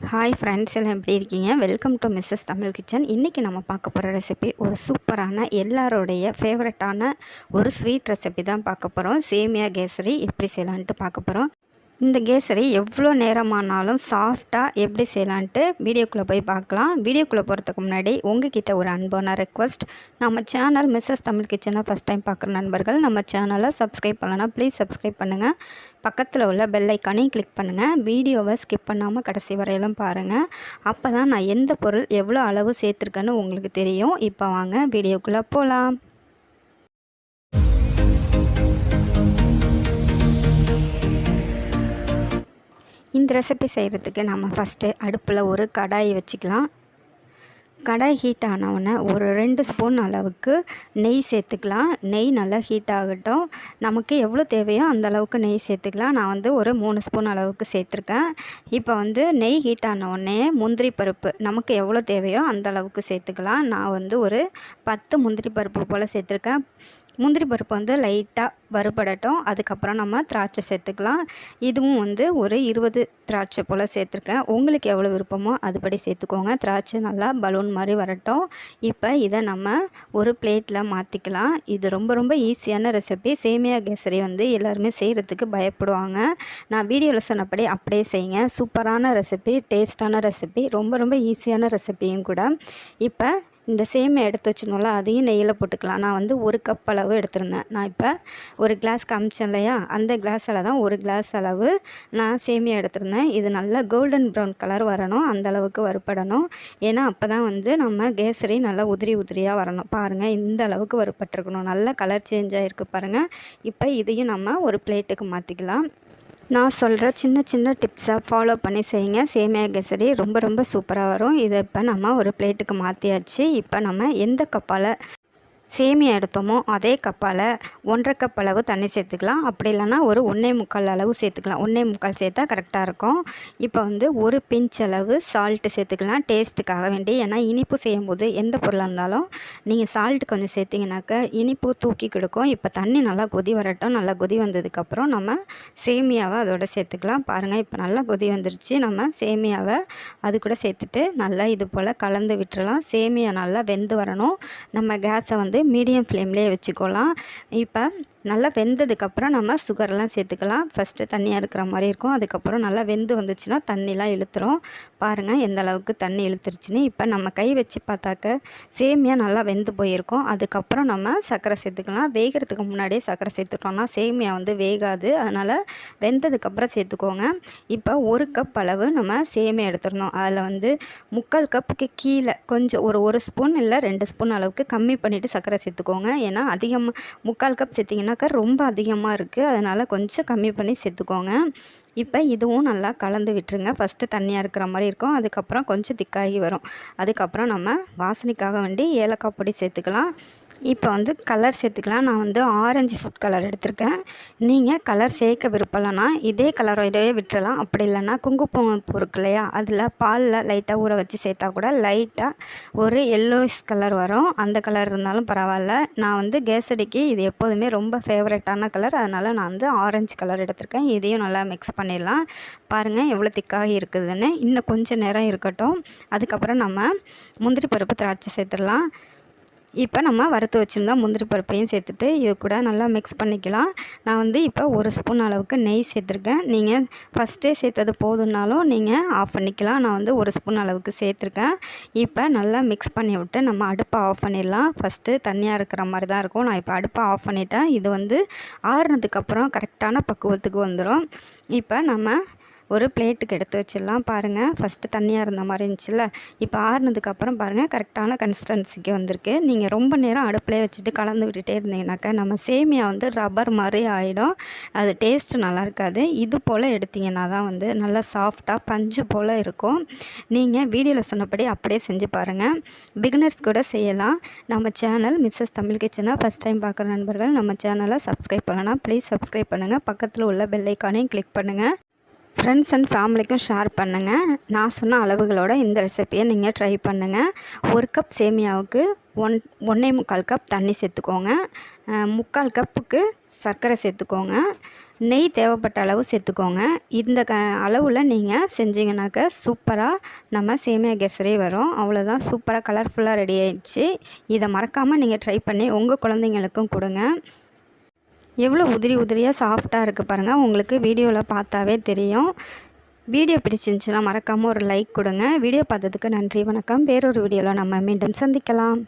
Hi friends எல்லாம் எப்படி இருக்கீங்க? Welcome to Mrs Tamil kitchen இன்றைக்கி நம்ம பார்க்க போகிற ரெசிபி ஒரு சூப்பரான எல்லாரோடைய ஃபேவரட்டான ஒரு ஸ்வீட் ரெசிபி தான் பார்க்க போகிறோம் சேமியா கேசரி எப்படி செய்யலான்ட்டு பார்க்க போகிறோம் இந்த கேசரி எவ்வளோ நேரமானாலும் சாஃப்டாக எப்படி செய்யலான்ட்டு வீடியோக்குள்ளே போய் பார்க்கலாம். வீடியோக்குள்ளே போகிறதுக்கு முன்னாடி உங்ககிட்ட ஒரு அன்பான ரெக்வஸ்ட் நம்ம சேனல் மிஸ்ஸஸ் தமிழ் கிச்சனை ஃபஸ்ட் டைம் பார்க்குற நண்பர்கள் நம்ம சேனலை சப்ஸ்கிரைப் பண்ணலாம் ப்ளீஸ் சப்ஸ்கிரைப் பண்ணுங்கள் பக்கத்தில் உள்ள பெல் ஐக்கானையும் கிளிக் பண்ணுங்கள் வீடியோவை ஸ்கிப் பண்ணாமல் கடைசி வரையிலும் பாருங்கள் அப்போ தான் நான் எந்த பொருள் எவ்வளோ அளவு சேர்த்துருக்கேன்னு உங்களுக்கு தெரியும். இப்போ வாங்க வீடியோக்குள்ளே போகலாம் இந்த ரெசிபி செய்கிறதுக்கு நம்ம ஃபஸ்ட்டு அடுப்பில் ஒரு கடாயை வச்சுக்கலாம். கடாய் ஹீட் ஆனவுடனே ஒரு ரெண்டு ஸ்பூன் அளவுக்கு நெய் சேர்த்துக்கலாம். நெய் நல்லா ஹீட் ஆகட்டும். நமக்கு எவ்வளோ தேவையோ அந்த அளவுக்கு நெய் சேர்த்துக்கலாம். நான் வந்து ஒரு மூணு ஸ்பூன் அளவுக்கு சேர்த்துருக்கேன். இப்போ வந்து நெய் ஹீட் ஆனவுடனே முந்திரி பருப்பு நமக்கு எவ்வளோ தேவையோ அந்த அளவுக்கு சேர்த்துக்கலாம். நான் வந்து ஒரு பத்து முந்திரி பருப்பு போல் சேர்த்துருக்கேன். முந்திரி பருப்பு வந்து லைட்டாக வறுபடட்டும். அதுக்கப்புறம் நம்ம திராட்சை சேர்த்துக்கலாம். இதுவும் வந்து ஒரு இருபது திராட்சை போல் சேர்த்துருக்கேன். உங்களுக்கு எவ்வளோ விருப்பமோ அதுபடி சேர்த்துக்கோங்க. திராட்சை நல்லா பலூன் மாதிரி வரட்டும். இப்போ இதை நம்ம ஒரு பிளேட்டில் மாற்றிக்கலாம் இது ரொம்ப ரொம்ப ஈஸியான ரெசிபி. சேமியா கேசரி வந்து எல்லாருமே செய்கிறதுக்கு பயப்படுவாங்க. நான் வீடியோவில் சொன்னபடி அப்படியே செய்யுங்க. சூப்பரான ரெசிபி டேஸ்டான ரெசிபி ரொம்ப ரொம்ப ஈஸியான ரெசிபியும் கூட. இப்போ இந்த சேமியா எடுத்து வச்சுருந்தோம்ல அதையும் நெய்யில் போட்டுக்கலாம். நான் வந்து ஒரு கப் அளவு எடுத்திருந்தேன். நான் இப்போ ஒரு கிளாஸ் காமிச்சேன் இல்லையா? அந்த கிளாஸில் தான் ஒரு கிளாஸ் அளவு நான் சேமியா எடுத்திருந்தேன். இது நல்லா கோல்டன் ப்ரௌன் கலர் வரணும். அந்தளவுக்கு வறுப்படணும் ஏன்னா அப்போ தான் வந்து நம்ம கேசரி நல்லா உதிரி உதிரியாக வரணும். பாருங்கள் இந்த அளவுக்கு வறுப்பட்டிருக்கணும் நல்லா கலர் சேஞ்ச் ஆகிருக்கு பாருங்கள் இப்போ இதையும் நம்ம ஒரு பிளேட்டுக்கு மாற்றிக்கலாம் நான் சொல்கிற சின்ன சின்ன டிப்ஸை ஃபாலோ பண்ணி செய்யுங்க. சேமியா கேசரி ரொம்ப ரொம்ப சூப்பராக வரும். இதை இப்போ நம்ம ஒரு பிளேட்டுக்கு மாற்றியாச்சு இப்போ நம்ம எந்த கப்பால் சேமியா எடுத்தோமோ அதே கப்பால் ஒன்றரை கப் அளவு தண்ணி சேர்த்துக்கலாம். அப்படி இல்லைன்னா ஒரு ஒன்றே முக்கால் அளவு சேர்த்துக்கலாம். ஒன்றே முக்கால் சேர்த்தா கரெக்டாக இருக்கும். இப்போ வந்து ஒரு பிஞ்ச் அளவு சால்ட்டு சேர்த்துக்கலாம். டேஸ்ட்டுக்காக வேண்டி. ஏன்னா இனிப்பு செய்யும்போது எந்த பொருளாக இருந்தாலும் நீங்கள் சால்ட்டு கொஞ்சம் சேர்த்திங்கனாக்க இனிப்பு தூக்கி கொடுக்கும். இப்போ தண்ணி நல்லா கொதி வரட்டும். நல்லா கொதி வந்ததுக்கப்புறம் நம்ம சேமியாவை அதோட சேர்த்துக்கலாம். பாருங்கள் இப்போ நல்லா கொதி வந்துருச்சு. நம்ம சேமியாவை அது கூட சேர்த்துட்டு நல்லா இது போல் கலந்து விட்டுறலாம். சேமியா நல்லா வெந்து வரணும். நம்ம கேஸை வந்து மீடியம் ஃப்ளேம்லேயே வச்சுக்கலாம். இப்போ நல்லா வெந்ததுக்கப்புறம் நம்ம சுகர்லாம் சேர்த்துக்கலாம். ஃபஸ்ட்டு தண்ணியாக இருக்கிற மாதிரி இருக்கும். அதுக்கப்புறம் நல்லா வெந்து வந்துச்சுன்னா தண்ணிலாம் இழுத்துரும். பாருங்கள் எந்த அளவுக்கு தண்ணி இழுத்துருச்சுன்னு. இப்போ நம்ம கை வச்சு பார்த்தாக்க சேமியா நல்லா வெந்து போயிருக்கும். அதுக்கப்புறம் நம்ம சர்க்கரை சேர்த்துக்கலாம். வேகிறதுக்கு முன்னாடியே சர்க்கரை சேர்த்துட்டோம்னா சேமியா வந்து வேகாது. அதனால் வெந்ததுக்கப்புறம் சேர்த்துக்கோங்க. இப்போ ஒரு கப் அளவு நம்ம சேமியா எடுத்துடணும். அதில் வந்து முக்கால் கப்புக்கு கீழே கொஞ்சம் ஒரு ஒரு ஸ்பூன் இல்லை ரெண்டு ஸ்பூன் அளவுக்கு கம்மி பண்ணிவிட்டு சர்க்கரை சேர்த்துக்கோங்க. ஏன்னா அதிகமாக முக்கால் கப் சேர்த்திங்கன்னா ஏன்னாக்கா ரொம்ப அதிகமாக இருக்குது அதனால் கொஞ்சம் கம்மி பண்ணி சேர்த்துக்கோங்க. இப்போ இதுவும் நல்லா கலந்து விட்டுருங்க. ஃபஸ்ட்டு தண்ணியாக இருக்கிற மாதிரி இருக்கும். அதுக்கப்புறம் கொஞ்சம் திக்காகி வரும். அதுக்கப்புறம் நம்ம வாசனைக்காக வேண்டி ஏலக்காய் பொடி சேர்த்துக்கலாம். இப்போ வந்து கலர் சேர்த்துக்கலாம். நான் வந்து ஆரஞ்சு ஃபுட் கலர் எடுத்திருக்கேன். நீங்கள் கலர் சேர்க்க விருப்பலைன்னா இதே கலரோடவே விட்டுறலாம். அப்படி இல்லைன்னா குங்குமம் பொருக்கு இல்லையா? அதில் பாலில் லைட்டாக ஊற வச்சு சேர்த்தா கூட லைட்டாக ஒரு எல்லோயிஸ் கலர் வரும். அந்த கலர் இருந்தாலும் பரவாயில்ல. நான் வந்து கேசடிக்கு இது எப்போதுமே ரொம்ப ஃபேவரட்டான கலர். அதனால் நான் வந்து ஆரஞ்சு கலர் எடுத்திருக்கேன். இதையும் நல்லா மிக்ஸ் பண்ணிடலாம். பாருங்கள் எவ்வளோ திக்காக இருக்குதுன்னு. இன்னும் கொஞ்சம் நேரம் இருக்கட்டும். அதுக்கப்புறம் நம்ம முந்திரி பருப்பு திராட்சை சேர்த்துடலாம். இப்போ நம்ம வறுத்து வச்சுருந்தா முந்திரி பருப்பையும் சேர்த்துட்டு இது கூட நல்லா மிக்ஸ் பண்ணிக்கலாம். நான் வந்து இப்போ ஒரு ஸ்பூன் அளவுக்கு நெய் சேர்த்துருக்கேன். நீங்கள் ஃபஸ்ட்டே சேர்த்தது போதுனாலும் நீங்கள் ஆஃப் பண்ணிக்கலாம். நான் வந்து ஒரு ஸ்பூன் அளவுக்கு சேர்த்துருக்கேன். இப்போ நல்லா மிக்ஸ் பண்ணி விட்டு நம்ம அடுப்பை ஆஃப் பண்ணிடலாம். ஃபஸ்ட்டு தண்ணியாக இருக்கிற மாதிரி தான் இருக்கும். நான் இப்போ அடுப்பை ஆஃப் பண்ணிட்டேன். இது வந்து ஆறுனதுக்கப்புறம் கரெக்டான பக்குவத்துக்கு வந்துடும் இப்போ நம்ம ஒரு பிளேட்டுக்கு எடுத்து வச்சிடலாம் பாருங்கள் ஃபஸ்ட்டு தண்ணியாக இருந்த மாதிரி இருந்துச்சுல்ல? இப்போ ஆறுனதுக்கப்புறம் பாருங்கள் கரெக்டான கன்சிஸ்டன்சிக்கு வந்திருக்கு. நீங்கள் ரொம்ப நேரம் அடுப்பிலே வச்சுட்டு கலந்து விட்டுட்டே இருந்தீங்கனாக்கா நம்ம சேமியா வந்து ரப்பர் மாதிரி ஆகிடும் அது டேஸ்ட் நல்லா இருக்காது. இது போல் எடுத்திங்கன்னா தான் வந்து நல்லா சாஃப்டாக பஞ்சு போல் இருக்கும். நீங்கள் வீடியோவில் சொன்னபடி அப்படியே செஞ்சு பாருங்கள் பிகினர்ஸ் கூட செய்யலாம். நம்ம சேனல் மிஸ்ஸஸ் தமிழ் கிச்சனை ஃபஸ்ட் டைம் பார்க்குற நண்பர்கள் நம்ம சேனலை சப்ஸ்கிரைப் பண்ணலாம் ப்ளீஸ் சப்ஸ்கிரைப் பண்ணுங்கள் பக்கத்தில் உள்ள பெல்லைக்கானையும் கிளிக் பண்ணுங்கள் ஃப்ரெண்ட்ஸ் அண்ட் ஃபேமிலிக்கும் ஷேர் பண்ணுங்கள் நான் சொன்ன அளவுகளோட இந்த ரெசிப்பியை நீங்கள் ட்ரை பண்ணுங்கள் ஒரு கப் சேமியாவுக்கு ஒன் ஒன்றே முக்கால் கப் தண்ணி சேர்த்துக்கோங்க. முக்கால் கப்புக்கு சர்க்கரை சேர்த்துக்கோங்க. நெய் தேவைப்பட்ட அளவு சேர்த்துக்கோங்க. இந்த க அளவில் நீங்கள் செஞ்சிங்கனாக்க சூப்பராக நம்ம சேமியா கெசரே வரும். அவ்வளோதான் சூப்பராக கலர்ஃபுல்லாக ரெடி ஆயிடுச்சு. இதை மறக்காமல் நீங்கள் ட்ரை பண்ணி உங்கள் குழந்தைங்களுக்கும் கொடுங்க. எவ்வளோ உதிரி உதிரியாக சாஃப்டாக இருக்குது பாருங்கள் உங்களுக்கு வீடியோவில் பார்த்தாவே தெரியும். வீடியோ பிடிச்சிருந்துச்சுன்னா மறக்காமல் ஒரு லைக் கொடுங்க. வீடியோ பார்த்ததுக்கு நன்றி வணக்கம். வேறொரு வீடியோவில் நம்ம மீண்டும் சந்திக்கலாம்.